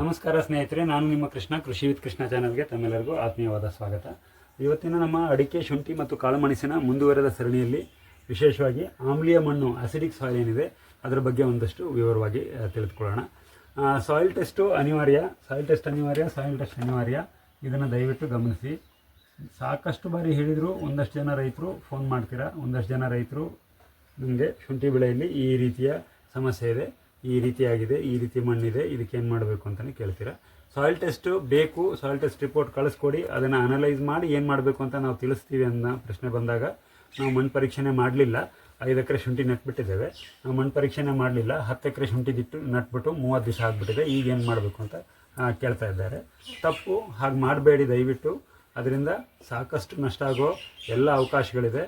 ನಮಸ್ಕಾರ ಸ್ನೇಹಿತರೆ, ನಾನು ನಿಮ್ಮ ಕೃಷ್ಣ, ಕೃಷಿ ವಿತ್ ಕೃಷ್ಣ ಚಾನಲ್ಗೆ ತಮ್ಮೆಲ್ಲರಿಗೂ ಆತ್ಮೀಯವಾದ ಸ್ವಾಗತ. ಇವತ್ತಿನ ನಮ್ಮ ಅಡಿಕೆ, ಶುಂಠಿ ಮತ್ತು ಕಾಳುಮೆಣಸಿನ ಮುಂದುವರೆದ ಸರಣಿಯಲ್ಲಿ ವಿಶೇಷವಾಗಿ ಆಮ್ಲೀಯ ಮಣ್ಣು ಅಸಿಡಿಕ್ ಸಾಯಿಲ್ ಏನಿದೆ, ಅದರ ಬಗ್ಗೆ ಒಂದಷ್ಟು ವಿವರವಾಗಿ ತಿಳಿದುಕೊಳ್ಳೋಣ. ಸಾಯಿಲ್ ಟೆಸ್ಟು ಅನಿವಾರ್ಯ ಸಾಯಿಲ್ ಟೆಸ್ಟ್ ಅನಿವಾರ್ಯ ಸಾಯಿಲ್ ಟೆಸ್ಟ್ ಅನಿವಾರ್ಯ. ಇದನ್ನು ದಯವಿಟ್ಟು ಗಮನಿಸಿ. ಸಾಕಷ್ಟು ಬಾರಿ ಹೇಳಿದರೂ, ಒಂದಷ್ಟು ಜನ ರೈತರು ಫೋನ್ ಮಾಡ್ತೀರಾ? ಒಂದಷ್ಟು ಜನ ರೈತರು ನಿಮಗೆ ಶುಂಠಿ ಬೆಳೆಯಲ್ಲಿ ಈ ರೀತಿಯ ಸಮಸ್ಯೆ ಇದೆ. ಈ ರೀತಿಯಾಗಿದೆ, ಈ ರೀತಿ ಮಣ್ಣಿದೆ, ಇದಕ್ಕೆ ಏನು ಮಾಡಬೇಕು ಅಂತಲೇ ಕೇಳ್ತೀರಾ? ಸಾಯಿಲ್ ಟೆಸ್ಟು ಬೇಕು ಸಾಯಿಲ್ ಟೆಸ್ಟ್ ರಿಪೋರ್ಟ್ ಕಳಿಸ್ಕೊಡಿ, ಅದನ್ನು ಅನಲೈಸ್ ಮಾಡಿ ಏನು ಮಾಡಬೇಕು ಅಂತ ನಾವು ತಿಳಿಸ್ತೀವಿ ಅನ್ನೋ ಪ್ರಶ್ನೆ ಬಂದಾಗ ನಾವು ಮಣ್ಣು ಪರೀಕ್ಷೆನೇ ಮಾಡಲಿಲ್ಲ. ಐದು ಎಕರೆ ಶುಂಠಿ ನೆಟ್ಬಿಟ್ಟಿದ್ದೇವೆ. ನಾವು ಮಣ್ಣು ಪರೀಕ್ಷೆನೇ ಮಾಡಲಿಲ್ಲ. ಹತ್ತು ಎಕರೆ ಶುಂಠಿ ದಿಟ್ಟು ನಟ್ಬಿಟ್ಟು ಮೂವತ್ತು ದಿವಸ ಆಗಿಬಿಟ್ಟಿದೆ. ಈಗ ಏನು ಮಾಡಬೇಕು ಅಂತ ಕೇಳ್ತಾ ಇದ್ದಾರೆ. ತಪ್ಪು, ಹಾಗೆ ಮಾಡಬೇಡಿ ದಯವಿಟ್ಟು. ಅದರಿಂದ ಸಾಕಷ್ಟು ನಷ್ಟ ಆಗೋ ಎಲ್ಲ ಅವಕಾಶಗಳಿದೆ.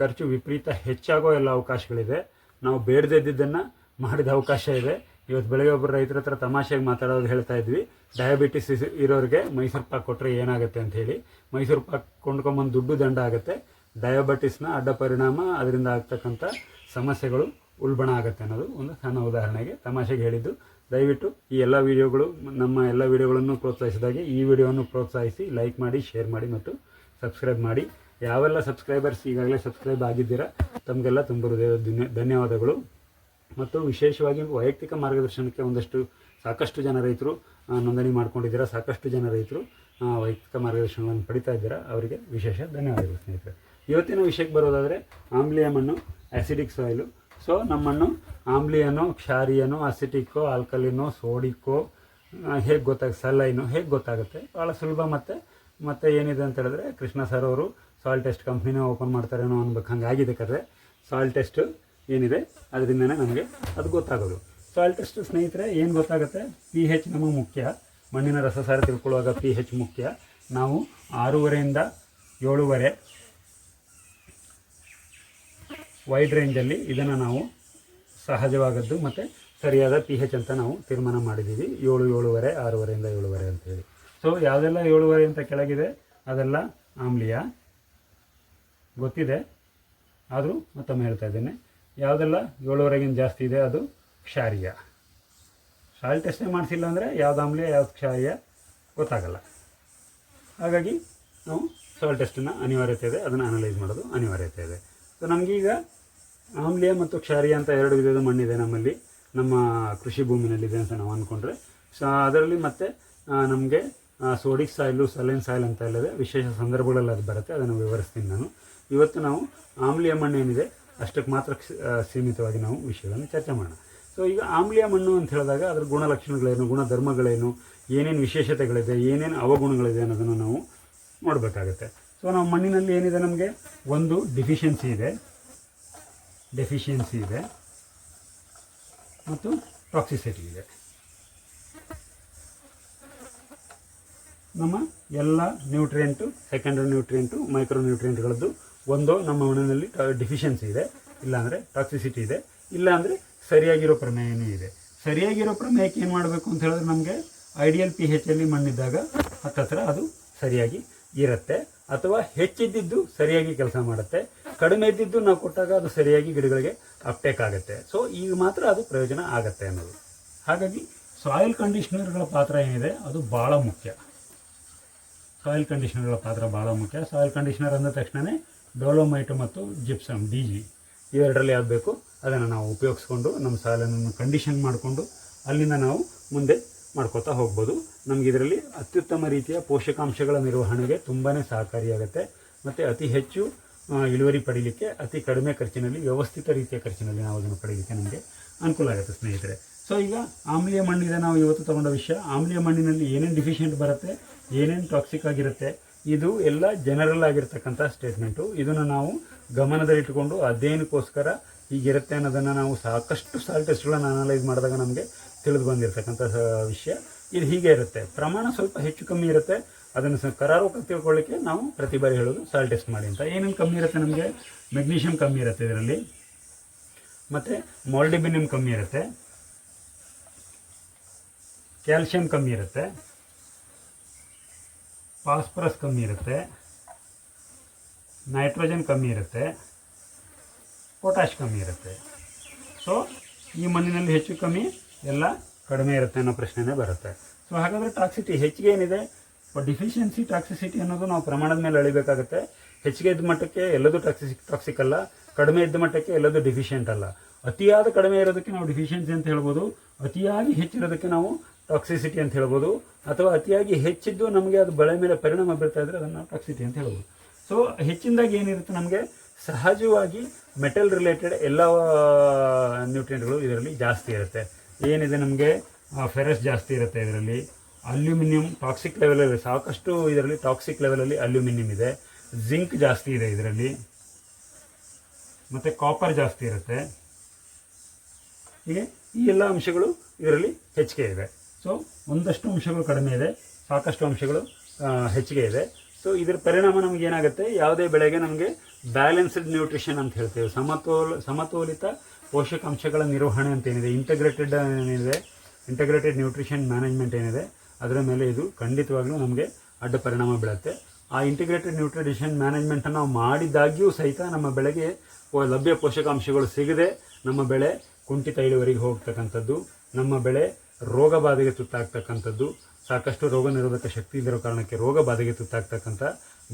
ಖರ್ಚು ವಿಪರೀತ ಹೆಚ್ಚಾಗೋ ಎಲ್ಲ ಅವಕಾಶಗಳಿದೆ. ನಾವು ಬೇಡದಿದ್ದನ್ನು ಮಾಡಿದ ಅವಕಾಶ ಇದೆ. ಇವತ್ತು ಬೆಳಗ್ಗೆ ಒಬ್ಬರು ರೈತರ ಹತ್ರ ತಮಾಷೆಗೆ ಮಾತಾಡೋದು ಹೇಳ್ತಾ ಇದ್ವಿ. ಡಯಾಬಿಟಿಸ್ ಇರೋರಿಗೆ ಮೈಸೂರು ಪಾಕ್ ಕೊಟ್ಟರೆ ಏನಾಗುತ್ತೆ ಅಂತ ಹೇಳಿ. ಮೈಸೂರು ಪಾಕ್ ಕೊಂಡ್ಕೊಂಬಂದು ದುಡ್ಡು ದಂಡ ಆಗುತ್ತೆ. ಡಯಾಬಿಟಿಸ್ನ ಅಡ್ಡ ಪರಿಣಾಮ, ಅದರಿಂದ ಆಗ್ತಕ್ಕಂಥ ಸಮಸ್ಯೆಗಳು ಉಲ್ಬಣ ಆಗುತ್ತೆ ಅನ್ನೋದು ಒಂದು ಸಣ್ಣ ಉದಾಹರಣೆಗೆ ತಮಾಷೆಗೆ ಹೇಳಿದ್ದು. ದಯವಿಟ್ಟು ಈ ಎಲ್ಲ ವಿಡಿಯೋಗಳು, ನಮ್ಮ ಎಲ್ಲ ವಿಡಿಯೋಗಳನ್ನು ಪ್ರೋತ್ಸಾಹಿಸಿದಾಗೆ ಈ ವಿಡಿಯೋವನ್ನು ಪ್ರೋತ್ಸಾಹಿಸಿ ಲೈಕ್ ಮಾಡಿ, ಶೇರ್ ಮಾಡಿ ಮತ್ತು ಸಬ್ಸ್ಕ್ರೈಬ್ ಮಾಡಿ. ಯಾವೆಲ್ಲ ಸಬ್ಸ್ಕ್ರೈಬರ್ಸ್ ಈಗಾಗಲೇ ಸಬ್ಸ್ಕ್ರೈಬ್ ಆಗಿದ್ದೀರಾ, ತಮಗೆಲ್ಲ ತುಂಬ ಧನ್ಯವಾದಗಳು. ಮತ್ತು ವಿಶೇಷವಾಗಿ ವೈಯಕ್ತಿಕ ಮಾರ್ಗದರ್ಶನಕ್ಕೆ ಒಂದಷ್ಟು ಸಾಕಷ್ಟು ಜನ ರೈತರು ನೋಂದಣಿ ಮಾಡ್ಕೊಂಡಿದ್ದೀರಾ, ಸಾಕಷ್ಟು ಜನ ರೈತರು ವೈಯಕ್ತಿಕ ಮಾರ್ಗದರ್ಶನವನ್ನು ಪಡಿತಾ ಇದ್ದೀರಾ, ಅವರಿಗೆ ವಿಶೇಷ ಧನ್ಯವಾದಗಳು ಸ್ನೇಹಿತರೆ. ಇವತ್ತಿನ ವಿಷಯಕ್ಕೆ ಬರೋದಾದರೆ ಆಮ್ಲೀಯ ಮಣ್ಣು ಆ್ಯಸಿಡಿಕ್ ಸಾಯಿಲು ಸೊ ನಮ್ಮ ಮಣ್ಣು ಆಮ್ಲೀಯನೋ, ಕ್ಷಾರಿಯನೋ ಅಸಿಟಿಕ್ಕೋ ಆಲ್ಕಲಿನೋ ಸೋಡಿಕ್ಕೋ ಹೇಗೆ ಗೊತ್ತಾಗ ಸಲೈನೋ ಹೇಗೆ ಗೊತ್ತಾಗುತ್ತೆ? ಭಾಳ ಸುಲಭ ಮತ್ತು ಮತ್ತು ಏನಿದೆ ಅಂತ ಹೇಳಿದ್ರೆ ಕೃಷ್ಣ ಸರ್ ಅವರು ಸಾಯಿಲ್ ಟೆಸ್ಟ್ ಕಂಪ್ನಿನೇ ಓಪನ್ ಮಾಡ್ತಾರೇನೋ ಅನ್ಬೇಕು ಹಂಗಾಗಿದೆ ಕರೆ ಸಾಯಿಲ್ ಟೆಸ್ಟ್ ಏನಿದೆ, ಅದರಿಂದನೇ ನಮಗೆ ಅದು ಗೊತ್ತಾಗೋದು. ಸೊ ಟೆಸ್ಟ್ ಸ್ನೇಹಿತರೆ, ಏನು ಗೊತ್ತಾಗುತ್ತೆ? ಪಿ ಹೆಚ್ ನಮಗೆ ಮುಖ್ಯ. ಮಣ್ಣಿನ ರಸಸಾರ ತಿಳ್ಕೊಳ್ಳುವಾಗ ಪಿ ಹೆಚ್ ಮುಖ್ಯ. ನಾವು ಆರೂವರೆಯಿಂದ ಏಳುವರೆ ವೈಡ್ ರೇಂಜಲ್ಲಿ ಇದನ್ನು ನಾವು ಸಹಜವಾಗದ್ದು ಮತ್ತು ಸರಿಯಾದ ಪಿ ಹೆಚ್ ಅಂತ ನಾವು ತೀರ್ಮಾನ ಮಾಡಿದ್ದೀವಿ ಏಳು, ಏಳುವರೆ, ಆರೂವರೆಯಿಂದ ಏಳುವರೆ ಅಂತೇಳಿ ಸೊ ಯಾವುದೆಲ್ಲ ಏಳುವರೆ ಅಂತ ಕೆಳಗಿದೆ? ಅದೆಲ್ಲ ಆಮ್ಲಿಯ. ಗೊತ್ತಿದೆ? ಆದರೂ ಮತ್ತೊಮ್ಮೆ ಹೇಳ್ತಾ ಇದ್ದೇನೆ. ಯಾವುದೆಲ್ಲ? ಏಳುವರೆಗಿನ ಜಾಸ್ತಿ ಇದೆ ಅದು ಕ್ಷಾರೀಯ. ಸಾಯಿಲ್ ಟೆಸ್ಟೇ ಮಾಡಿಸಿಲ್ಲ ಅಂದರೆ ಯಾವ್ದು ಆಮ್ಲೀಯ ಯಾವ್ದು ಕ್ಷಾರೀಯ ಗೊತ್ತಾಗಲ್ಲ. ಹಾಗಾಗಿ ನಾವು ಸಾಯಿಲ್ ಟೆಸ್ಟನ್ನು ಅನಿವಾರ್ಯತೆ ಇದೆ, ಅದನ್ನು ಅನಲೈಸ್ ಮಾಡೋದು ಅನಿವಾರ್ಯತೆ ಇದೆ. ಸೊ, ನಮಗೀಗ ಆಮ್ಲೀಯ ಮತ್ತು ಕ್ಷಾರೀಯ ಅಂತ ಎರಡು ವಿಧದ ಮಣ್ಣಿದೆ ನಮ್ಮಲ್ಲಿ. ನಮ್ಮ ಕೃಷಿ ಭೂಮಿನಲ್ಲಿದೆ ಅಂತ ನಾವು ಅಂದ್ಕೊಂಡ್ರೆ ಸೊ, ಅದರಲ್ಲಿ ಮತ್ತೆ ನಮಗೆ ಸೋಡಿಕ್ ಸಾಯಿಲು, ಸಲೈನ್ ಸಾಯಿಲ್ ಅಂತ ಇಲ್ಲದೆ ವಿಶೇಷ ಸಂದರ್ಭಗಳಲ್ಲಿ ಅದು ಬರುತ್ತೆ, ಅದನ್ನು ವಿವರಿಸ್ತೀನಿ ನಾನು. ಇವತ್ತು ನಾವು ಆಮ್ಲೀಯ ಮಣ್ಣು ಏನಿದೆ ಅಷ್ಟಕ್ಕೆ ಮಾತ್ರ ಸೀಮಿತವಾಗಿ ನಾವು ವಿಷಯಗಳನ್ನು ಚರ್ಚೆ ಮಾಡೋಣ. ಸೊ ಈಗ ಆಮ್ಲೀಯ ಮಣ್ಣು ಅಂತ ಹೇಳಿದಾಗ ಅದರ ಗುಣಲಕ್ಷಣಗಳೇನು, ಗುಣಧರ್ಮಗಳೇನು, ಏನೇನು ವಿಶೇಷತೆಗಳಿದೆ, ಏನೇನು ಅವಗುಣಗಳಿದೆ ಅನ್ನೋದನ್ನು ನಾವು ನೋಡಬೇಕಾಗತ್ತೆ. ಸೊ ನಾವು ಮಣ್ಣಿನಲ್ಲಿ ಏನಿದೆ ನಮಗೆ? ಒಂದು ಡಿಫಿಷಿಯನ್ಸಿ ಇದೆ. ಡೆಫಿಷಿಯನ್ಸಿ ಇದೆ. ಮತ್ತು ಟಾಕ್ಸಿಸಿಟಿ ಇದೆ. ನಮ್ಮ ಎಲ್ಲ ನ್ಯೂಟ್ರಿಯೆಂಟು ಸೆಕೆಂಡ್ರಿ ನ್ಯೂಟ್ರಿಯೆಂಟು ಮೈಕ್ರೋ ನ್ಯೂಟ್ರಿಯೆಂಟ್ಗಳದ್ದು ಒಂದು ನಮ್ಮ ಮಣ್ಣಿನಲ್ಲಿ ಡಿಫಿಷಿಯನ್ಸಿ ಇದೆ. ಇಲ್ಲಾಂದರೆ ಟಾಕ್ಸಿಸಿಟಿ ಇದೆ. ಇಲ್ಲಾಂದರೆ ಸರಿಯಾಗಿರೋ ಪ್ರಮೇಯನೂ ಇದೆ. ಸರಿಯಾಗಿರೋ ಪ್ರಮೇಯಕ್ಕೆ ಏನು ಮಾಡಬೇಕು ಅಂತ ಹೇಳಿದ್ರೆ ನಮಗೆ ಐಡಿಯಲ್ ಪಿ ಅಲ್ಲಿ ಮಣ್ಣಿದ್ದಾಗ ಹತ್ತತ್ರ ಅದು ಸರಿಯಾಗಿ ಇರುತ್ತೆ. ಅಥವಾ ಹೆಚ್ಚಿದ್ದಿದ್ದು ಸರಿಯಾಗಿ ಕೆಲಸ ಮಾಡುತ್ತೆ. ಕಡಿಮೆ ಇದ್ದಿದ್ದು ನಾವು ಕೊಟ್ಟಾಗ ಅದು ಸರಿಯಾಗಿ ಗಿಡಗಳಿಗೆ ಅಪ್ಟೇಕ್ ಆಗುತ್ತೆ. ಸೊ ಈಗ ಮಾತ್ರ ಅದು ಪ್ರಯೋಜನ ಆಗುತ್ತೆ ಅನ್ನೋದು. ಹಾಗಾಗಿ ಸಾಯಿಲ್ ಕಂಡೀಷ್ನರ್ಗಳ ಪಾತ್ರ ಏನಿದೆ? ಅದು ಭಾಳ ಮುಖ್ಯ. ಸಾಯಿಲ್ ಕಂಡೀಷ್ನರ್ಗಳ ಪಾತ್ರ ಭಾಳ ಮುಖ್ಯ. ಸಾಯಿಲ್ ಕಂಡೀಷ್ನರ್ ಅಂದ ತಕ್ಷಣವೇ ಡೋಲೋಮೈಟು ಮತ್ತು ಜಿಪ್ಸಮ್ ಡಿ ಜಿ ಇವೆರಡರಲ್ಲಿ ಯಾವ್ದು ಅದನ್ನು ನಾವು ಉಪಯೋಗಿಸ್ಕೊಂಡು ನಮ್ಮ ಸಾಲನ್ನು ಕಂಡೀಷನ್ ಮಾಡಿಕೊಂಡು ಅಲ್ಲಿಂದ ನಾವು ಮುಂದೆ ಮಾಡ್ಕೋತಾ ಹೋಗ್ಬೋದು. ನಮಗೆ ಇದರಲ್ಲಿ ಅತ್ಯುತ್ತಮ ರೀತಿಯ ಪೋಷಕಾಂಶಗಳ ನಿರ್ವಹಣೆಗೆ ತುಂಬಾ ಸಹಕಾರಿಯಾಗುತ್ತೆ. ಮತ್ತು ಅತಿ ಹೆಚ್ಚು ಇಳುವರಿ ಪಡೀಲಿಕ್ಕೆ, ಅತಿ ಕಡಿಮೆ ಖರ್ಚಿನಲ್ಲಿ, ವ್ಯವಸ್ಥಿತ ರೀತಿಯ ಖರ್ಚಿನಲ್ಲಿ ನಾವು ಅದನ್ನು ಪಡೀಲಿಕ್ಕೆ ನಮಗೆ ಅನುಕೂಲ ಆಗುತ್ತೆ ಸ್ನೇಹಿತರೆ. ಸೊ ಈಗ ಆಮ್ಲೀಯ ಮಣ್ಣಿದೆ ನಾವು ಇವತ್ತು ತಗೊಂಡ ವಿಷಯ, ಆಮ್ಲೀಯ ಮಣ್ಣಿನಲ್ಲಿ ಏನೇನು ಡಿಫಿಷಿಯೆಂಟ್ ಬರುತ್ತೆ, ಏನೇನು ಟಾಕ್ಸಿಕ್ ಆಗಿರುತ್ತೆ ಇದು ಎಲ್ಲ ಜನರಲ್ ಆಗಿರ್ತಕ್ಕಂಥ ಸ್ಟೇಟ್ಮೆಂಟು ಇದನ್ನು ನಾವು ಗಮನದಲ್ಲಿಟ್ಟುಕೊಂಡು ಅಧ್ಯಯನಕ್ಕೋಸ್ಕರ ಹೀಗಿರುತ್ತೆ ಅನ್ನೋದನ್ನು ನಾವು ಸಾಕಷ್ಟು ಸಾಲ್ ಟೆಸ್ಟ್ಗಳನ್ನು ಅನಲೈಸ್ ಮಾಡಿದಾಗ ನಮಗೆ ತಿಳಿದು ಬಂದಿರತಕ್ಕಂಥ ವಿಷಯ. ಇದು ಹೀಗೆ ಇರುತ್ತೆ. ಪ್ರಮಾಣ ಸ್ವಲ್ಪ ಹೆಚ್ಚು ಕಮ್ಮಿ ಇರುತ್ತೆ. ಅದನ್ನು ಸ ಕರಾರುವಾಗಿ ತಿಳ್ಕೊಳ್ಳಿಕ್ಕೆ ನಾವು ಪ್ರತಿ ಬಾರಿ ಹೇಳೋದು ಸಾಲ್ ಟೆಸ್ಟ್ ಮಾಡಿ ಅಂತ. ಏನೇನು ಕಮ್ಮಿ ಇರುತ್ತೆ ನಮಗೆ? ಮೆಗ್ನೀಷಿಯಮ್ ಕಮ್ಮಿ ಇರುತ್ತೆ ಇದರಲ್ಲಿ. ಮತ್ತು ಮಾಲ್ಡಿಬಿನಿಯಮ್ ಕಮ್ಮಿ ಇರುತ್ತೆ. ಕ್ಯಾಲ್ಶಿಯಂ ಕಮ್ಮಿ ಇರುತ್ತೆ. ಫಾಸ್ಫರಸ್ ಕಮ್ಮಿ ಇರುತ್ತೆ. ನೈಟ್ರೋಜನ್ ಕಮ್ಮಿ ಇರುತ್ತೆ. ಪೊಟ್ಯಾಶ್ ಕಮ್ಮಿ ಇರುತ್ತೆ. ಸೊ ಈ ಮಣ್ಣಿನಲ್ಲಿ ಹೆಚ್ಚು ಕಮ್ಮಿ ಎಲ್ಲ ಕಡಿಮೆ ಇರುತ್ತೆ ಅನ್ನೋ ಪ್ರಶ್ನೆನೇ ಬರುತ್ತೆ. ಸೊ ಹಾಗಾದರೆ ಟಾಕ್ಸಿಟಿ ಹೆಚ್ಚಿಗೆ ಏನಿದೆ? ಡಿಫಿಷಿಯನ್ಸಿ ಟಾಕ್ಸಿಸಿಟಿ ಅನ್ನೋದು ನಾವು ಪ್ರಮಾಣದ ಮೇಲೆ ಅಳಿಬೇಕಾಗುತ್ತೆ. ಹೆಚ್ಚಿಗೆ ಇದ್ದ ಮಟ್ಟಕ್ಕೆ ಎಲ್ಲದೂ ಟಾಕ್ಸಿಕ್ ಟಾಕ್ಸಿಕ್ ಅಲ್ಲ. ಕಡಿಮೆ ಇದ್ದ ಮಟ್ಟಕ್ಕೆ ಎಲ್ಲದೂ ಡಿಫಿಷಿಯೆಂಟ್ ಅಲ್ಲ. ಅತಿಯಾದ ಕಡಿಮೆ ಇರೋದಕ್ಕೆ ನಾವು ಡಿಫಿಷಿಯನ್ಸಿ ಅಂತ ಹೇಳ್ಬೋದು. ಅತಿಯಾಗಿ ಹೆಚ್ಚಿರೋದಕ್ಕೆ ನಾವು ಟಾಕ್ಸಿಸಿಟಿ ಅಂತ ಹೇಳ್ಬೋದು. ಅಥವಾ ಅತಿಯಾಗಿ ಹೆಚ್ಚಿದ್ದು ನಮಗೆ ಅದು ಬೆಳೆ ಮೇಲೆ ಪರಿಣಾಮ ಬೀರ್ತಾ ಇದ್ರೆ ಅದನ್ನು ಟಾಕ್ಸಿಟಿ ಅಂತ ಹೇಳ್ಬೋದು. ಸೊ ಹೆಚ್ಚಿನದಾಗಿ ಏನಿರುತ್ತೆ ನಮಗೆ? ಸಹಜವಾಗಿ ಮೆಟಲ್ ರಿಲೇಟೆಡ್ ಎಲ್ಲ ನ್ಯೂಟ್ರಿಯೆಂಟ್ಗಳು ಇದರಲ್ಲಿ ಜಾಸ್ತಿ ಇರುತ್ತೆ. ಏನಿದೆ ನಮಗೆ? ಫೆರಸ್ ಜಾಸ್ತಿ ಇರುತ್ತೆ ಇದರಲ್ಲಿ. ಅಲ್ಯೂಮಿನಿಯಂ ಟಾಕ್ಸಿಕ್ ಲೆವೆಲಲ್ಲಿ ಸಾಕಷ್ಟು ಇದರಲ್ಲಿ ಟಾಕ್ಸಿಕ್ ಲೆವೆಲಲ್ಲಿ ಅಲ್ಯೂಮಿನಿಯಂ ಇದೆ. ಜಿಂಕ್ ಜಾಸ್ತಿ ಇದೆ ಇದರಲ್ಲಿ. ಮತ್ತು ಕಾಪರ್ ಜಾಸ್ತಿ ಇರುತ್ತೆ. ಹೀಗೆ ಈ ಎಲ್ಲ ಅಂಶಗಳು ಇದರಲ್ಲಿ ಹೆಚ್ಚಿಗೆ ಇದೆ. ಸೊ ಒಂದಷ್ಟು ಅಂಶಗಳು ಕಡಿಮೆ ಇದೆ. ಸಾಕಷ್ಟು ಅಂಶಗಳು ಹೆಚ್ಚಿಗೆ ಇದೆ. ಸೊ ಇದರ ಪರಿಣಾಮ ನಮ್ಗೆ ಏನಾಗುತ್ತೆ? ಯಾವುದೇ ಬೆಳೆಗೆ ನಮಗೆ ಬ್ಯಾಲೆನ್ಸ್ಡ್ ನ್ಯೂಟ್ರಿಷನ್ ಅಂತ ಹೇಳ್ತೇವೆ. ಸಮತೋಲ, ಸಮತೋಲಿತ ಪೋಷಕಾಂಶಗಳ ನಿರ್ವಹಣೆ ಅಂತ ಏನಿದೆ? ಇಂಟಗ್ರೇಟೆಡ್ ಏನಿದೆ? ಇಂಟಗ್ರೇಟೆಡ್ ನ್ಯೂಟ್ರಿಷನ್ ಮ್ಯಾನೇಜ್ಮೆಂಟ್ ಏನಿದೆ? ಅದರ ಮೇಲೆ ಇದು ಖಂಡಿತವಾಗ್ಲೂ ನಮಗೆ ಅಡ್ಡ ಪರಿಣಾಮ ಬೀಳುತ್ತೆ. ಆ ಇಂಟಿಗ್ರೇಟೆಡ್ ನ್ಯೂಟ್ರಿಷನ್ ಮ್ಯಾನೇಜ್ಮೆಂಟನ್ನು ನಾವು ಮಾಡಿದಾಗ್ಯೂ ಸಹಿತ ನಮ್ಮ ಬೆಳೆಗೆ ಲಭ್ಯ ಪೋಷಕಾಂಶಗಳು ಸಿಗದೆ ನಮ್ಮ ಬೆಳೆ ಕುಂಠಿತ ಇಳುವರಿಗೆ ಹೋಗ್ತಕ್ಕಂಥದ್ದು. ನಮ್ಮ ಬೆಳೆ ರೋಗ ಬಾಧೆಗೆ ತುತ್ತಾಗ್ತಕ್ಕಂಥದ್ದು, ಸಾಕಷ್ಟು ರೋಗ ನಿರೋಧಕ ಶಕ್ತಿ ಇಲ್ಲಿರೋ ಕಾರಣಕ್ಕೆ ರೋಗ ಬಾಧೆಗೆ ತುತ್ತಾಗ್ತಕ್ಕಂಥ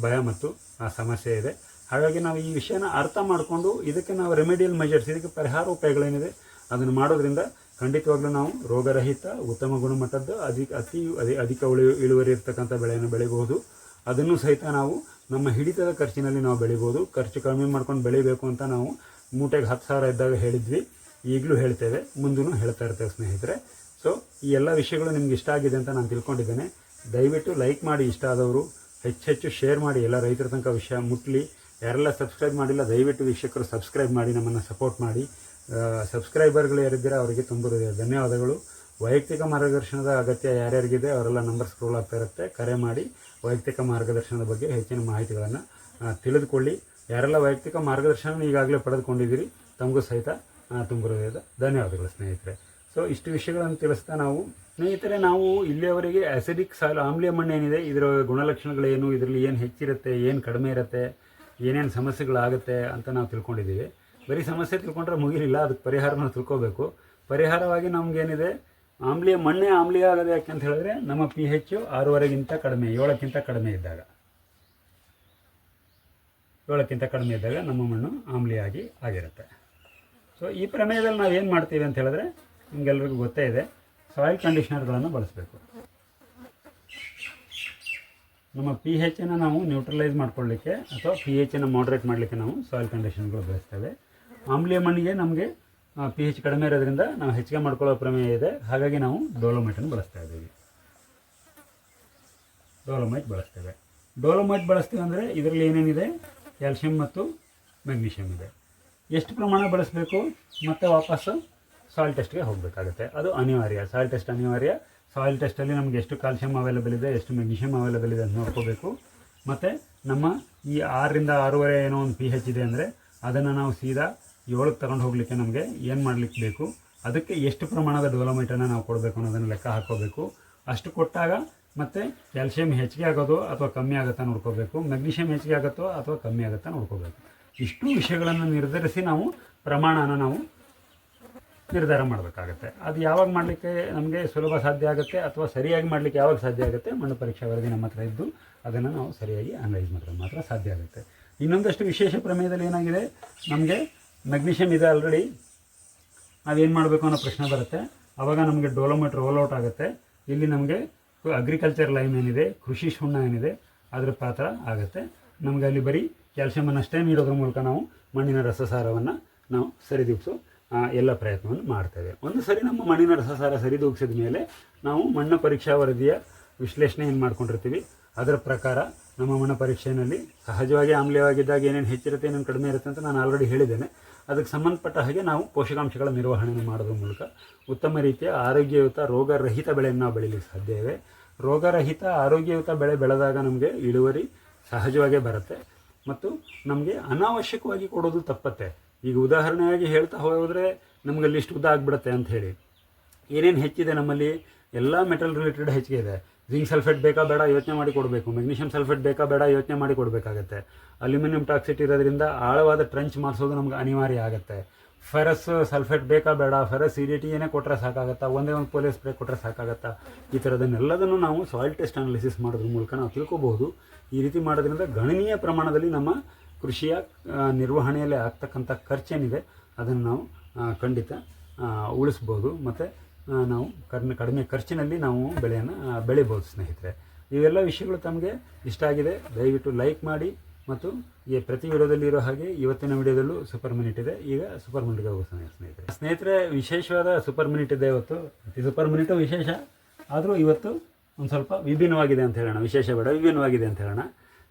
ಭಯ ಮತ್ತು, ಆ, ಸಮಸ್ಯೆ ಇದೆ. ಹಾಗಾಗಿ ನಾವು ಈ ವಿಷಯನ ಅರ್ಥ ಮಾಡಿಕೊಂಡು ಇದಕ್ಕೆ ನಾವು ರೆಮಿಡಿಯಲ್ ಮೆಜರ್ಸ್ ಇದಕ್ಕೆ ಪರಿಹಾರ ಉಪಾಯಗಳೇನಿದೆ ಅದನ್ನು ಮಾಡೋದ್ರಿಂದ ಖಂಡಿತವಾಗ್ಲೂ ನಾವು ರೋಗರಹಿತ, ಉತ್ತಮ ಗುಣಮಟ್ಟದ ಅಧಿಕ, ಅತಿ, ಅದಿ, ಅಧಿಕ ಉಳಿ, ಇಳುವರಿ ಇರ್ತಕ್ಕಂಥ ಬೆಳೆಯನ್ನು ಬೆಳೆಯಬಹುದು ಅದನ್ನು ಸಹಿತ ನಾವು ನಮ್ಮ ಹಿಡಿತದ ಖರ್ಚಿನಲ್ಲಿ ನಾವು ಬೆಳಿಬೋದು ಖರ್ಚು ಕಡಿಮೆ ಮಾಡ್ಕೊಂಡು ಬೆಳಿಬೇಕು ಅಂತ ನಾವು ಮೂಟೆಗೆ ಹತ್ತು ಸಾವಿರ ಇದ್ದಾಗ ಹೇಳಿದ್ವಿ. ಈಗಲೂ ಹೇಳ್ತೇವೆ. ಮುಂದೂ ಹೇಳ್ತಾ ಇರ್ತೇವೆ ಸ್ನೇಹಿತರೆ. ಸೊ ಈ ಎಲ್ಲ ವಿಷಯಗಳು ನಿಮ್ಗೆ ಇಷ್ಟ ಆಗಿದೆ ಅಂತ ನಾನು ತಿಳ್ಕೊಂಡಿದ್ದೇನೆ. ದಯವಿಟ್ಟು ಲೈಕ್ ಮಾಡಿ ಇಷ್ಟ ಆದವರು ಹೆಚ್ಚೆಚ್ಚು ಶೇರ್ ಮಾಡಿ ಎಲ್ಲ ರೈತರ ತನಕ ವಿಷಯ ಮುಟ್ಲಿ. ಯಾರೆಲ್ಲ ಸಬ್ಸ್ಕ್ರೈಬ್ ಮಾಡಿಲ್ಲ, ದಯವಿಟ್ಟು ವೀಕ್ಷಕರು ಸಬ್ಸ್ಕ್ರೈಬ್ ಮಾಡಿ, ನಮ್ಮನ್ನು ಸಪೋರ್ಟ್ ಮಾಡಿ. ಸಬ್ಸ್ಕ್ರೈಬರ್ಗಳು ಯಾರಿದ್ದೀರ ಅವರಿಗೆ ತುಂಬ ಧನ್ಯವಾದಗಳು. ವೈಯಕ್ತಿಕ ಮಾರ್ಗದರ್ಶನದ ಅಗತ್ಯ ಯಾರ್ಯಾರಿಗಿದೆ ಅವರೆಲ್ಲ ನಂಬರ್ ಸ್ಕ್ರೋಲ್ ಆಗ್ತಾ ಇರುತ್ತೆ. ಕರೆ ಮಾಡಿ ವೈಯಕ್ತಿಕ ಮಾರ್ಗದರ್ಶನದ ಬಗ್ಗೆ ಹೆಚ್ಚಿನ ಮಾಹಿತಿಗಳನ್ನು ತಿಳಿದುಕೊಳ್ಳಿ. ಯಾರೆಲ್ಲ ವೈಯಕ್ತಿಕ ಮಾರ್ಗದರ್ಶನ ಈಗಾಗಲೇ ಪಡೆದುಕೊಂಡಿದ್ದೀರಿ, ತಮಗೂ ಸಹಿತ ತುಂಬ ಧನ್ಯವಾದಗಳು ಸ್ನೇಹಿತರೆ. ಸೊ ಇಷ್ಟು ವಿಷಯಗಳನ್ನು ತಿಳಿಸ್ತಾ ನಾವು ಸ್ನೇಹಿತರೆ, ನಾವು ಇಲ್ಲಿಯವರೆಗೆ ಆ್ಯಸಿಡಿಕ್ ಸಾಯಿಲ್ ಆಮ್ಲಿಯ ಮಣ್ಣು ಏನಿದೆ, ಇದರ ಗುಣಲಕ್ಷಣಗಳೇನು ಇದರಲ್ಲಿ ಏನು ಹೆಚ್ಚಿರುತ್ತೆ, ಏನು ಕಡಿಮೆ ಇರುತ್ತೆ, ಏನೇನು ಸಮಸ್ಯೆಗಳಾಗುತ್ತೆ ಅಂತ ನಾವು ತಿಳ್ಕೊಂಡಿದ್ದೀವಿ. ಬರೀ ಸಮಸ್ಯೆ ತಿಳ್ಕೊಂಡ್ರೆ ಮುಗಿಲಿಲ್ಲ, ಅದಕ್ಕೆ ಪರಿಹಾರವನ್ನು ತಿಳ್ಕೋಬೇಕು. ಪರಿಹಾರವಾಗಿ ನಮಗೇನಿದೆ, ಆಮ್ಲೀಯ ಮಣ್ಣೆ ಆಮ್ಲೀಯ ಆಗೋದು ಯಾಕೆ ಅಂತ ಹೇಳಿದ್ರೆ, ನಮ್ಮ ಪಿ ಹೆಚ್ಚು ಆರೂವರೆಗಿಂತ ಕಡಿಮೆ, ಏಳಕ್ಕಿಂತ ಕಡಿಮೆ ಇದ್ದಾಗ. ಏಳಕ್ಕಿಂತ ಕಡಿಮೆ ಇದ್ದಾಗ ನಮ್ಮ ಮಣ್ಣು ಆಮ್ಲಿಯಾಗಿ ಆಗಿರುತ್ತೆ. ಸೊ ಈ ಪ್ರಮೇಯದಲ್ಲಿ ನಾವು ಏನು ಮಾಡ್ತೀವಿ ಅಂತ ಹೇಳಿದ್ರೆ ನಿಮಗೆಲ್ರಿಗೂ ಗೊತ್ತೇ ಇದೆ. ಸಾಯಿಲ್ ಕಂಡೀಷ್ನರ್ಗಳನ್ನು ಬಳಸಬೇಕು. ನಮ್ಮ ಪಿ ಹೆಚ್ಚನ್ನು ನಾವು ನ್ಯೂಟ್ರಲೈಸ್ ಮಾಡ್ಕೊಳ್ಳಿಕ್ಕೆ ಅಥವಾ ಪಿ ಹೆಚ್ಚನ್ನು ಮಾಡ್ರೇಟ್ ಮಾಡಲಿಕ್ಕೆ ನಾವು ಸಾಯಿಲ್ ಕಂಡೀಷನ್ಗಳು ಬಳಸ್ತೇವೆ. ಆಮ್ಲೀಯ ಮಣ್ಣಿಗೆ ನಮಗೆ ಪಿ ಹೆಚ್ ಕಡಿಮೆ ಇರೋದ್ರಿಂದ ನಾವು ಹೆಚ್ಚಿಗೆ ಮಾಡ್ಕೊಳ್ಳೋ ಪ್ರಮೇಯ ಇದೆ. ಹಾಗಾಗಿ ನಾವು ಡೋಲೋಮೈಟನ್ನು ಬಳಸ್ತಾ ಇದ್ದೀವಿ. ಡೋಲೋಮೈಟ್ ಬಳಸ್ತೇವೆ. ಡೋಲೋಮೈಟ್ ಬಳಸ್ತೀವಿ ಅಂದರೆ ಇದರಲ್ಲಿ ಏನೇನಿದೆ? ಕ್ಯಾಲ್ಶಿಯಂ ಮತ್ತು ಮೆಗ್ನೀಷಿಯಮ್ ಇದೆ. ಎಷ್ಟು ಪ್ರಮಾಣ ಬಳಸಬೇಕು? ಮತ್ತು ವಾಪಸ್ಸು? ಸಾಯಿಲ್ ಟೆಸ್ಟ್ಗೆ ಹೋಗಬೇಕಾಗುತ್ತೆ. ಅದು ಅನಿವಾರ್ಯ. ಸಾಯಿಲ್ ಟೆಸ್ಟ್ ಅನಿವಾರ್ಯ. ಸಾಯಿಲ್ ಟೆಸ್ಟಲ್ಲಿ ನಮಗೆ ಎಷ್ಟು ಕ್ಯಾಲ್ಸಿಯಂ ಅವೈಲೇಬಲ್ ಇದೆ, ಎಷ್ಟು ಮೆಗ್ನೀಷಿಯಮ್ ಅವೈಲೇಬಲ್ ಇದೆ ಅಂತ ನೋಡ್ಕೋಬೇಕು. ಮತ್ತು ನಮ್ಮ ಈ ಆರರಿಂದ ಆರೂವರೆ ಏನೋ ಒಂದು ಪಿ ಹೆಚ್ ಇದೆ ಅಂದರೆ ಅದನ್ನು ನಾವು ಸೀದಾ ಏಳಕ್ಕೆ ತಗೊಂಡು ಹೋಗಲಿಕ್ಕೆ ನಮಗೆ ಏನು ಮಾಡಲಿಕ್ಕೆ ಬೇಕು? ಅದಕ್ಕೆ ಎಷ್ಟು ಪ್ರಮಾಣದ ಡೆವಲಪ್ಮೆಂಟನ್ನು ನಾವು ಕೊಡಬೇಕು ಅನ್ನೋದನ್ನು ಲೆಕ್ಕ ಹಾಕೋಬೇಕು. ಅಷ್ಟು ಕೊಟ್ಟಾಗ ಮತ್ತು ಕ್ಯಾಲ್ಸಿಯಂ ಹೆಚ್ಚಿಗೆ ಆಗೋದೋ ಅಥವಾ ಕಮ್ಮಿ ಆಗುತ್ತಾ ನೋಡ್ಕೋಬೇಕು. ಮೆಗ್ನೀಷಿಯಮ್ ಹೆಚ್ಚಿಗೆ ಆಗುತ್ತೋ ಅಥವಾ ಕಮ್ಮಿ ಆಗುತ್ತಾ ನೋಡ್ಕೋಬೇಕು. ಇಷ್ಟು ವಿಷಯಗಳನ್ನು ನಿರ್ಧರಿಸಿ ನಾವು ಪ್ರಮಾಣನ ನಾವು ನಿರ್ಧಾರ ಮಾಡಬೇಕಾಗತ್ತೆ. ಅದು ಯಾವಾಗ ಮಾಡಲಿಕ್ಕೆ ನಮಗೆ ಸುಲಭ ಸಾಧ್ಯ ಆಗುತ್ತೆ ಅಥವಾ ಸರಿಯಾಗಿ ಮಾಡಲಿಕ್ಕೆ ಯಾವಾಗ ಸಾಧ್ಯ ಆಗುತ್ತೆ ಮಣ್ಣು ಪರೀಕ್ಷಾ ವರದಿ ನಮ್ಮ ಹತ್ರ ಇದ್ದು ಅದನ್ನು ನಾವು ಸರಿಯಾಗಿ ಅನಲೈಸ್ ಮಾಡಿದ್ರೆ ಮಾತ್ರ ಸಾಧ್ಯ ಆಗುತ್ತೆ. ಇನ್ನೊಂದಷ್ಟು ವಿಶೇಷ ಪ್ರಮೇಯದಲ್ಲಿ ಏನಾಗಿದೆ? ನಮಗೆ ಮೆಗ್ನೀಷಿಯಮ್ ಇದೆ ಆಲ್ರೆಡಿ ನಾವೇನು ಮಾಡಬೇಕು ಅನ್ನೋ ಪ್ರಶ್ನೆ ಬರುತ್ತೆ. ಆವಾಗ ನಮಗೆ ಡೋಲೋಮೆಟ್ ರೋಲ್ ಔಟ್ ಆಗುತ್ತೆ. ಇಲ್ಲಿ ನಮಗೆ ಅಗ್ರಿಕಲ್ಚರ್ ಲೈನ್ ಏನಿದೆ, ಕೃಷಿ ಸುಣ್ಣ ಏನಿದೆ, ಅದರ ಪಾತ್ರ ಆಗುತ್ತೆ. ನಮಗೆ ಅಲ್ಲಿ ಬರೀ ಕ್ಯಾಲ್ಸಿಯಮನ್ನು ಅಷ್ಟೇ ನೀಡೋದ್ರ ಮೂಲಕ ನಾವು ಮಣ್ಣಿನ ರಸಸಾರವನ್ನು ನಾವು ಸರಿದೂಗಿಸೋ ಎಲ್ಲ ಪ್ರಯತ್ನವನ್ನು ಮಾಡ್ತೇವೆ. ಒಂದು ಸರಿ ನಮ್ಮ ಮಣ್ಣಿನ ರಸಸಾರ ಸರಿದೂಗಿಸಿದ ಮೇಲೆ ನಾವು ಮಣ್ಣು ಪರೀಕ್ಷಾ ವರದಿಯ ವಿಶ್ಲೇಷಣೆ ಏನು ಮಾಡ್ಕೊಂಡಿರ್ತೀವಿ? ಅದರ ಪ್ರಕಾರ ನಮ್ಮ ಮಣ್ಣು ಪರೀಕ್ಷೆಯಲ್ಲಿ ಸಹಜವಾಗಿ ಆಮ್ಲೀಯವಾಗಿದ್ದಾಗ ಏನೇನು ಹೆಚ್ಚಿರುತ್ತೆ, ಏನೇನು ಕಡಿಮೆ ಇರುತ್ತೆ ಅಂತ ನಾನು ಆಲ್ರೆಡಿ ಹೇಳಿದ್ದೇನೆ. ಅದಕ್ಕೆ ಸಂಬಂಧಪಟ್ಟ ಹಾಗೆ ನಾವು ಪೋಷಕಾಂಶಗಳ ನಿರ್ವಹಣೆ ಮಾಡೋದ್ರ ಮೂಲಕ ಉತ್ತಮ ರೀತಿಯ ಆರೋಗ್ಯಯುತ ರೋಗರಹಿತ ಬೆಳೆಯನ್ನು ನಾವು ಬೆಳೀಲಿಕ್ಕೆ ರೋಗರಹಿತ ಆರೋಗ್ಯಯುತ ಬೆಳೆ ಬೆಳೆದಾಗ ನಮಗೆ ಇಳುವರಿ ಸಹಜವಾಗೇ ಬರುತ್ತೆ. ಮತ್ತು ನಮಗೆ ಅನಾವಶ್ಯಕವಾಗಿ ಕೊಡೋದು ತಪ್ಪತ್ತೆ. ಈಗ ಉದಾಹರಣೆಯಾಗಿ ಹೇಳ್ತಾ ಹೋದರೆ ನಮಗೆ ಲಿಸ್ಟ್ ಉದ್ದ ಆಗಿಬಿಡುತ್ತೆ ಹೇಳಿ. ಏನೇನು ಹೆಚ್ಚಿದೆ ನಮ್ಮಲ್ಲಿ? ಎಲ್ಲ ಮೆಟಲ್ ರಿಲೇಟೆಡ್ ಹೆಚ್ಚಿಗೆ ಇದೆ. ಜಿಂಕ್ ಸಲ್ಫೇಟ್ ಬೇಕಾ ಬೇಡ, ಯೋಚನೆ ಮಾಡಿ ಕೊಡಬೇಕು. ಮೆಗ್ನೀಷಿಯಂ ಸಲ್ಫೇಟ್ ಬೇಕಾ ಬೇಡ, ಯೋಚನೆ ಮಾಡಿ ಕೊಡಬೇಕಾಗತ್ತೆ. ಅಲ್ಯೂಮಿನಿಯಂ ಟಾಕ್ಸಿಟ್ ಇರೋದ್ರಿಂದ ಆಳವಾದ ಟ್ರಂಚ್ ಮಾಡಿಸೋದು ನಮ್ಗೆ ಅನಿವಾರ್ಯ ಆಗುತ್ತೆ. ಫೆರಸ್ ಸಲ್ಫೇಟ್ ಬೇಕಾ ಬೇಡ ಫೆರಸ್ ಸಿ ಡಿ ಏನೇ ಕೊಟ್ಟರೆ ಸಾಕಾಗತ್ತಾ? ಒಂದೇ ಒಂದು ಪೋಲಿಯೋ ಸ್ಪ್ರೇ ಕೊಟ್ಟರೆ ಸಾಕಾಗತ್ತಾ? ಈ ಥರದನ್ನೆಲ್ಲದನ್ನು ನಾವು ಸಾಯಿಲ್ ಟೆಸ್ಟ್ ಅನಾಲಿಸಿಸ್ ಮಾಡೋದ್ರ ಮೂಲಕ ನಾವು ತಿಳ್ಕೊಬಹುದು. ಈ ರೀತಿ ಮಾಡೋದ್ರಿಂದ ಗಣನೀಯ ಪ್ರಮಾಣದಲ್ಲಿ ನಮ್ಮ ಕೃಷಿಯ ನಿರ್ವಹಣೆಯಲ್ಲಿ ಆಗ್ತಕ್ಕಂಥ ಖರ್ಚೇನಿದೆ, ಅದನ್ನು ನಾವು ಖಂಡಿತ ಉಳಿಸ್ಬೋದು. ಮತ್ತು ನಾವು ಕಡಿಮೆ ಕಡಿಮೆ ಖರ್ಚಿನಲ್ಲಿ ನಾವು ಬೆಳೆಯನ್ನು ಬೆಳಿಬೋದು ಸ್ನೇಹಿತರೆ. ಇವೆಲ್ಲ ವಿಷಯಗಳು ತಮಗೆ ಇಷ್ಟ ಆಗಿದೆ, ದಯವಿಟ್ಟು ಲೈಕ್ ಮಾಡಿ ಮತ್ತು ಈ ಪ್ರತಿ ವಿಡಿಯೋದಲ್ಲಿ ಇರೋ ಹಾಗೆ ಇವತ್ತಿನ ವಿಡಿಯೋದಲ್ಲೂ ಸೂಪರ್ ಮಿನಿಟ್ ಇದೆ. ಈಗ ಸೂಪರ್ ಮಿನಿಟ್ಗೆ ಹೋಗೋಣ ಸ್ನೇಹಿತರೆ. ಸ್ನೇಹಿತರೆ ವಿಶೇಷವಾದ ಸೂಪರ್ ಮಿನಿಟ್ ಇದೆ ಇವತ್ತು. ಈ ಸೂಪರ್ ಮಿನಿಟು ವಿಶೇಷ. ಆದರೂ ಇವತ್ತು ಒಂದು ಸ್ವಲ್ಪ ವಿಭಿನ್ನವಾಗಿದೆ ಅಂತ ಹೇಳೋಣ. ವಿಶೇಷ ಬೇಡ, ವಿಭಿನ್ನವಾಗಿದೆ ಅಂತ ಹೇಳೋಣ.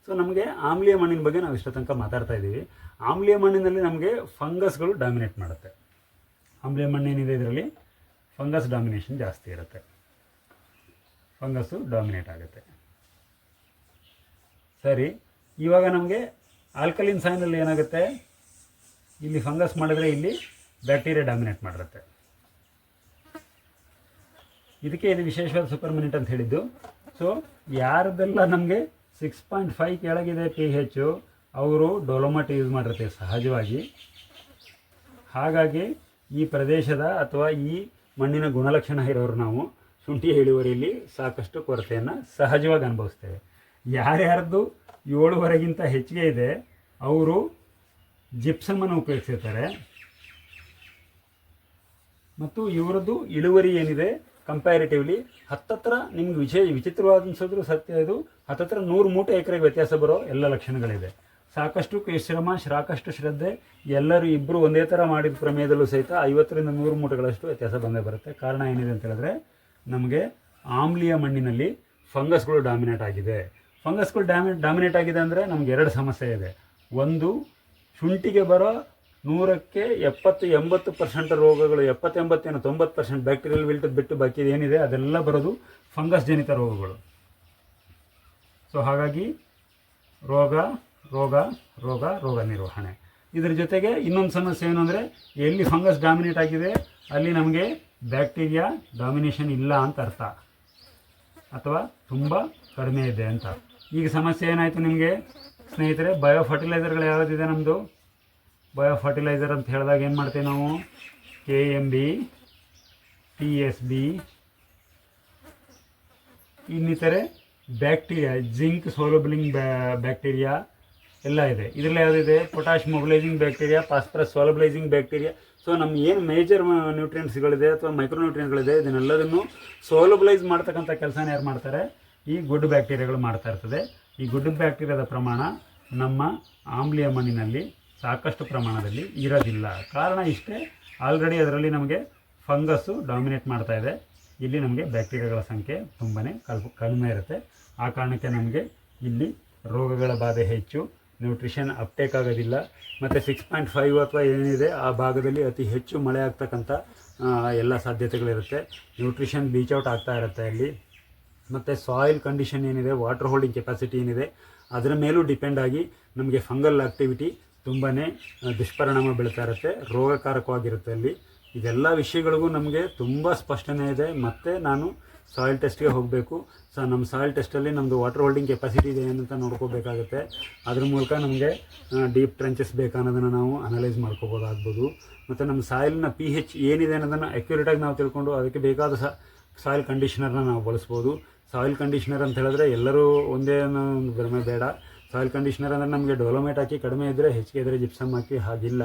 ಸೊ ನಮಗೆ ಆಮ್ಲೀಯ ಮಣ್ಣಿನ ಬಗ್ಗೆ ನಾವು ಇಷ್ಟ ತನಕ ಮಾತಾಡ್ತಾ ಇದ್ದೀವಿ ಆಮ್ಲೀಯ ಮಣ್ಣಿನಲ್ಲಿ ನಮಗೆ ಫಂಗಸ್ಗಳು ಡಾಮಿನೇಟ್ ಮಾಡುತ್ತೆ. ಆಮ್ಲೀಯ ಮಣ್ಣೇನಿದೆ ಇದರಲ್ಲಿ? ಫಂಗಸ್ ಡಾಮಿನೇಷನ್ ಜಾಸ್ತಿ ಇರುತ್ತೆ. ಫಂಗಸ್ಸು ಡಾಮಿನೇಟ್ ಆಗುತ್ತೆ. ಸರಿ, ಇವಾಗ ನಮಗೆ ಆಲ್ಕಲಿನ್ ಸಾಯಿನಲ್ಲಿ ಏನಾಗುತ್ತೆ? ಇಲ್ಲಿ ಫಂಗಸ್ ಮಾಡಿದ್ರೆ ಇಲ್ಲಿ ಬ್ಯಾಕ್ಟೀರಿಯಾ ಡಾಮಿನೇಟ್ ಮಾಡಿರುತ್ತೆ. ಇದಕ್ಕೆ ಇದು ವಿಶೇಷವಾದ ಸೂಪರ್ ಮಿನಿಟ್ ಅಂತ ಹೇಳಿದ್ದು? ಸೊ ಯಾರದೆಲ್ಲ ನಮಗೆ ಸಿಕ್ಸ್ ಪಾಯಿಂಟ್ ಫೈವ್ ಕೆಳಗಿದೆ ಪಿ ಹೆಚ್ಚು ಅವರು ಡೊಲೊಮಟ್ ಯೂಸ್ ಮಾಡಿರ್ತೀವಿ ಸಹಜವಾಗಿ. ಹಾಗಾಗಿ ಈ ಪ್ರದೇಶದ ಅಥವಾ ಈ ಮಣ್ಣಿನ ಗುಣಲಕ್ಷಣ ಇರೋರು ನಾವು ಶುಂಠಿ ಇಳುವರಿಯಲ್ಲಿ ಸಾಕಷ್ಟು ಕೊರತೆಯನ್ನು ಸಹಜವಾಗಿ ಅನುಭವಿಸ್ತೇವೆ. ಯಾರ್ಯಾರ್ದು ಏಳುವರೆಗಿಂತ ಹೆಚ್ಚಿಗೆ ಇದೆ, ಅವರು ಜಿಪ್ಸಮನ್ನು ಉಪಯೋಗಿಸಿರ್ತಾರೆ. ಮತ್ತು ಇವರದ್ದು ಇಳುವರಿ ಏನಿದೆ ಕಂಪ್ಯಾರಿಟಿವ್ಲಿ ಹತ್ತತ್ರ ನಿಮ್ಗೆ ವಿಶೇ ವಿಚಿತ್ರವಾದ ಅನ್ಸಿದ್ರು ಸತ್ಯ ಇದು. ಹತ್ತತ್ರ ನೂರು ಮೂಟೆ ಎಕರೆಗೆ ವ್ಯತ್ಯಾಸ ಬರೋ ಎಲ್ಲ ಲಕ್ಷಣಗಳಿದೆ. ಸಾಕಷ್ಟು ಶ್ರಮ, ಸಾಕಷ್ಟು ಶ್ರದ್ಧೆ, ಎಲ್ಲರೂ ಇಬ್ಬರು ಒಂದೇ ಥರ ಮಾಡಿದ ಪ್ರಮೇಯದಲ್ಲೂ ಸಹಿತ ಐವತ್ತರಿಂದ ನೂರು ಮೂಟೆಗಳಷ್ಟು ವ್ಯತ್ಯಾಸ ಬಂದೇ ಬರುತ್ತೆ. ಕಾರಣ ಏನಿದೆ ಅಂತ ಹೇಳಿದ್ರೆ, ನಮಗೆ ಆಮ್ಲೀಯ ಮಣ್ಣಿನಲ್ಲಿ ಫಂಗಸ್ಗಳು ಡಾಮಿನೇಟ್ ಆಗಿದೆ. ಫಂಗಸ್ಗಳು ಡ್ಯಾಮಿ ಡಾಮಿನೇಟ್ ಆಗಿದೆ ಅಂದರೆ ನಮ್ಗೆ ಎರಡು ಸಮಸ್ಯೆ ಇದೆ. ಒಂದು, ಶುಂಠಿಗೆ ಬರೋ ನೂರಕ್ಕೆ ಎಪ್ಪತ್ತು, ಎಂಬತ್ತು ಪರ್ಸೆಂಟ್ ರೋಗಗಳು, ಎಪ್ಪತ್ತೆಂಬತ್ತೇನು ತೊಂಬತ್ತು ಪರ್ಸೆಂಟ್ ಬ್ಯಾಕ್ಟೀರಿಯಲ್ ವಿಲ್ಟದ್ ಬಿಟ್ಟು ಬಾಕಿ ಏನಿದೆ, ಅದೆಲ್ಲ ಬರೋದು ಫಂಗಸ್ ಜನಿತ ರೋಗಗಳು. ಸೊ ಹಾಗಾಗಿ ರೋಗ ರೋಗ ರೋಗ ರೋಗ ನಿರ್ವಹಣೆ. ಇದರ ಜೊತೆಗೆ ಇನ್ನೊಂದು ಸಮಸ್ಯೆ ಏನು ಅಂದರೆ, ಎಲ್ಲಿ ಫಂಗಸ್ ಡಾಮಿನೇಟ್ ಆಗಿದೆ, ಅಲ್ಲಿ ನಮಗೆ ಬ್ಯಾಕ್ಟೀರಿಯಾ ಡಾಮಿನೇಷನ್ ಇಲ್ಲ ಅಂತ ಅರ್ಥ. ಅಥವಾ ತುಂಬ ಕಡಿಮೆ ಇದೆ ಅಂತ. ಈಗ ಸಮಸ್ಯೆ ಏನಾಯಿತು ನಿಮಗೆ? ಸ್ನೇಹಿತರೆ ಬಯೋ ಫರ್ಟಿಲೈಸರ್ಗಳು ಯಾವುದಿದೆ ನಮ್ಮದು ಬಯೋ ಫರ್ಟಿಲೈಸರ್ ಅಂತ ಹೇಳಿದಾಗ ಏನು ಮಾಡ್ತೀವಿ ನಾವು? K M B T S B ಇನ್ನಿತರೆ ಬ್ಯಾಕ್ಟೀರಿಯಾ, ಜಿಂಕ್ ಸೋಲಬಲಿಂಗ್ ಬ್ಯಾಕ್ಟೀರಿಯಾ ಎಲ್ಲ ಇದೆ. ಇದರಲ್ಲಿ ಯಾವುದಿದೆ? Potash mobilizing bacteria, phosphorus solubilizing bacteria. So ನಮ್ಮ ಏನು ಮೇಜರ್ ನ್ಯೂಟ್ರಿಯೆಂಟ್ಸ್ಗಳಿದೆ ಅಥವಾ ಮೈಕ್ರೋ ನ್ಯೂಟ್ರಿಯೆಂಟ್ಗಳಿದೆ ಇದನ್ನೆಲ್ಲದನ್ನು ಸೋಲಬಲೈಸ್ ಮಾಡ್ತಕ್ಕಂಥ ಕೆಲಸನ ಯಾರು ಮಾಡ್ತಾರೆ? ಈ ಗುಡ್ ಬ್ಯಾಕ್ಟೀರಿಯಾಗಳು ಮಾಡ್ತಾ ಇರ್ತದೆ. ಈ ಗುಡ್ ಬ್ಯಾಕ್ಟೀರಿಯಾದ ಪ್ರಮಾಣ ನಮ್ಮ ಆಮ್ಲಿಯ ಮಣ್ಣಿನಲ್ಲಿ ಸಾಕಷ್ಟು ಪ್ರಮಾಣದಲ್ಲಿ ಇರೋದಿಲ್ಲ. ಕಾರಣ ಇಷ್ಟೇ ಆಲ್ರೆಡಿ ಅದರಲ್ಲಿ ನಮಗೆ ಫಂಗಸ್ಸು ಡಾಮಿನೇಟ್ ಮಾಡ್ತಾ ಇದೆ. ಇಲ್ಲಿ ನಮಗೆ ಬ್ಯಾಕ್ಟೀರಿಯಾಗಳ ಸಂಖ್ಯೆ ತುಂಬಾ ಕಡಿಮೆ ಇರುತ್ತೆ. ಆ ಕಾರಣಕ್ಕೆ ನಮಗೆ ಇಲ್ಲಿ ರೋಗಗಳ ಬಾಧೆ ಹೆಚ್ಚು ನ್ಯೂಟ್ರಿಷನ್ ಅಪ್ಟೇಕ್ ಆಗೋದಿಲ್ಲ. ಮತ್ತು ಸಿಕ್ಸ್ ಪಾಯಿಂಟ್ ಫೈವ್ ಅಥವಾ ಏನಿದೆ, ಆ ಭಾಗದಲ್ಲಿ ಅತಿ ಹೆಚ್ಚು ಮಳೆ ಆಗ್ತಕ್ಕಂಥ ಎಲ್ಲ ಸಾಧ್ಯತೆಗಳಿರುತ್ತೆ. ನ್ಯೂಟ್ರಿಷನ್ ಬೀಚ್ ಔಟ್ ಆಗ್ತಾ ಇರುತ್ತೆ ಅಲ್ಲಿ. ಮತ್ತು ಸಾಯಿಲ್ ಕಂಡೀಷನ್ ಏನಿದೆ ವಾಟರ್ ಹೋಲ್ಡಿಂಗ್ ಕೆಪಾಸಿಟಿ ಏನಿದೆ, ಅದರ ಮೇಲೂ ಡಿಪೆಂಡ್ ಆಗಿ ನಮಗೆ ಫಂಗಲ್ ಆಕ್ಟಿವಿಟಿ ತುಂಬಾ ದುಷ್ಪರಿಣಾಮ ಬೀಳ್ತಾ ಇರುತ್ತೆ, ರೋಗಕಾರಕವಾಗಿರುತ್ತೆ ಅಲ್ಲಿ. ಇದೆಲ್ಲ ವಿಷಯಗಳಿಗೂ ನಮಗೆ ತುಂಬ ಸ್ಪಷ್ಟನೆ ಇದೆ. ಮತ್ತು ನಾನು ಸಾಯಿಲ್ ಟೆಸ್ಟ್ಗೆ ಹೋಗಬೇಕು. ಸೊ ನಮ್ಮ ಸಾಯಿಲ್ ಟೆಸ್ಟಲ್ಲಿ ನಮ್ಮದು ವಾಟರ್ ಹೋಲ್ಡಿಂಗ್ ಕೆಪಾಸಿಟಿ ಇದೆ ಅಂತ ನೋಡ್ಕೋಬೇಕಾಗುತ್ತೆ. ಅದ್ರ ಮೂಲಕ ನಮಗೆ ಡೀಪ್ ಟ್ರೆಂಚಸ್ ಬೇಕನ್ನೋದನ್ನು ನಾವು ಅನಲೈಸ್ ಮಾಡ್ಕೋಬೋದಾಗ್ಬೋದು. ಮತ್ತು ನಮ್ಮ ಸಾಯಿಲ್ನ ಪಿ ಹೆಚ್ ಏನಿದೆ ಅನ್ನೋದನ್ನು ಅಕ್ಯುರೇಟಾಗಿ ನಾವು ತಿಳ್ಕೊಂಡು ಅದಕ್ಕೆ ಬೇಕಾದ ಸಾಯಿಲ್ ಕಂಡೀಷ್ನರ್ನ ನಾವು ಬಳಸ್ಬೋದು. ಸಾಯಿಲ್ ಕಂಡೀಷ್ನರ್ ಅಂತ ಹೇಳಿದ್ರೆ ಎಲ್ಲರೂ ಒಂದೇ ಅನ್ನೋ ಒಂದು ಭ್ರಮೆ ಬೇಡ. ಸಾಯಿಲ್ ಕಂಡೀಷ್ನರ್ ಅಂದರೆ ನಮಗೆ ಡೆವಲಪ್ಮೆಂಟ್ ಹಾಕಿ ಕಡಿಮೆ ಇದ್ದರೆ ಹೆಚ್ಚಿಗೆ ಇದ್ದರೆ ಜಿಪ್ಸಮ್ ಹಾಕಿ ಹಾಗಿಲ್ಲ.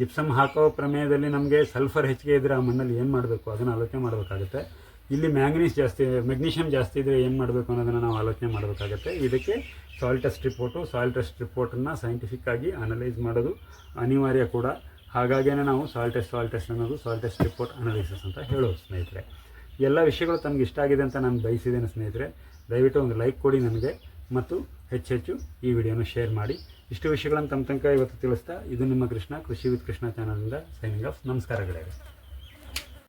ಜಿಪ್ಸಮ್ ಹಾಕೋ ಪ್ರಮೇಯದಲ್ಲಿ ನಮಗೆ ಸಲ್ಫರ್ ಹೆಚ್ಚಿಗೆ ಇದ್ದರೆ ಆ ಮಣ್ಣಲ್ಲಿ ಏನು ಮಾಡಬೇಕು ಅದನ್ನು ಆಲೋಚನೆ ಮಾಡಬೇಕಾಗುತ್ತೆ. ಇಲ್ಲಿ ಮ್ಯಾಂಗನೀಸ್ ಜಾಸ್ತಿ ಮೆಗ್ನೀಷಿಯಮ್ ಜಾಸ್ತಿ ಇದ್ದರೆ ಏನು ಮಾಡಬೇಕು ಅನ್ನೋದನ್ನು ನಾವು ಆಲೋಚನೆ ಮಾಡಬೇಕಾಗುತ್ತೆ. ಇದಕ್ಕೆ soil test report, soil test ರಿಪೋರ್ಟನ್ನು scientific ಆಗಿ ಅನಲೈಸ್ ಮಾಡೋದು ಅನಿವಾರ್ಯ ಕೂಡ. ಹಾಗಾಗೇ ನಾವು ಸಾಯಿಲ್ ಟೆಸ್ಟ್ ಸಾಯಿಲ್ ಟೆಸ್ಟ್ ಅನ್ನೋದು ಸಾಯಿಲ್ ಟೆಸ್ಟ್ ರಿಪೋರ್ಟ್ ಅನಲೈಸಸ್ ಅಂತ ಹೇಳೋದು ಸ್ನೇಹಿತರೆ. ಎಲ್ಲ ವಿಷಯಗಳು ತಮಗೆ ಇಷ್ಟ ಆಗಿದೆ ಅಂತ ನಾನು ಬಯಸಿದ್ದೇನೆ ಸ್ನೇಹಿತರೆ. ದಯವಿಟ್ಟು ಒಂದು ಲೈಕ್ ಕೊಡಿ ನನಗೆ. ಮತ್ತು ಹೆಚ್ಚೆಚ್ಚು ಈ ವಿಡಿಯೋನ ಶೇರ್ ಮಾಡಿ. ಇಷ್ಟು ವಿಷಯಗಳನ್ನು ತಮ್ಮ ತನಕ ಇವತ್ತು ತಿಳಿಸ್ತಾ, ಇದು ನಿಮ್ಮ ಕೃಷ್ಣ ಕೃಷಿ ವಿತ್ ಕೃಷ್ಣ ಚಾನಲ್ನಿಂದ ಸೈನಿಂಗ್ ಆಫ್ ನಮಸ್ಕಾರಗಳೇ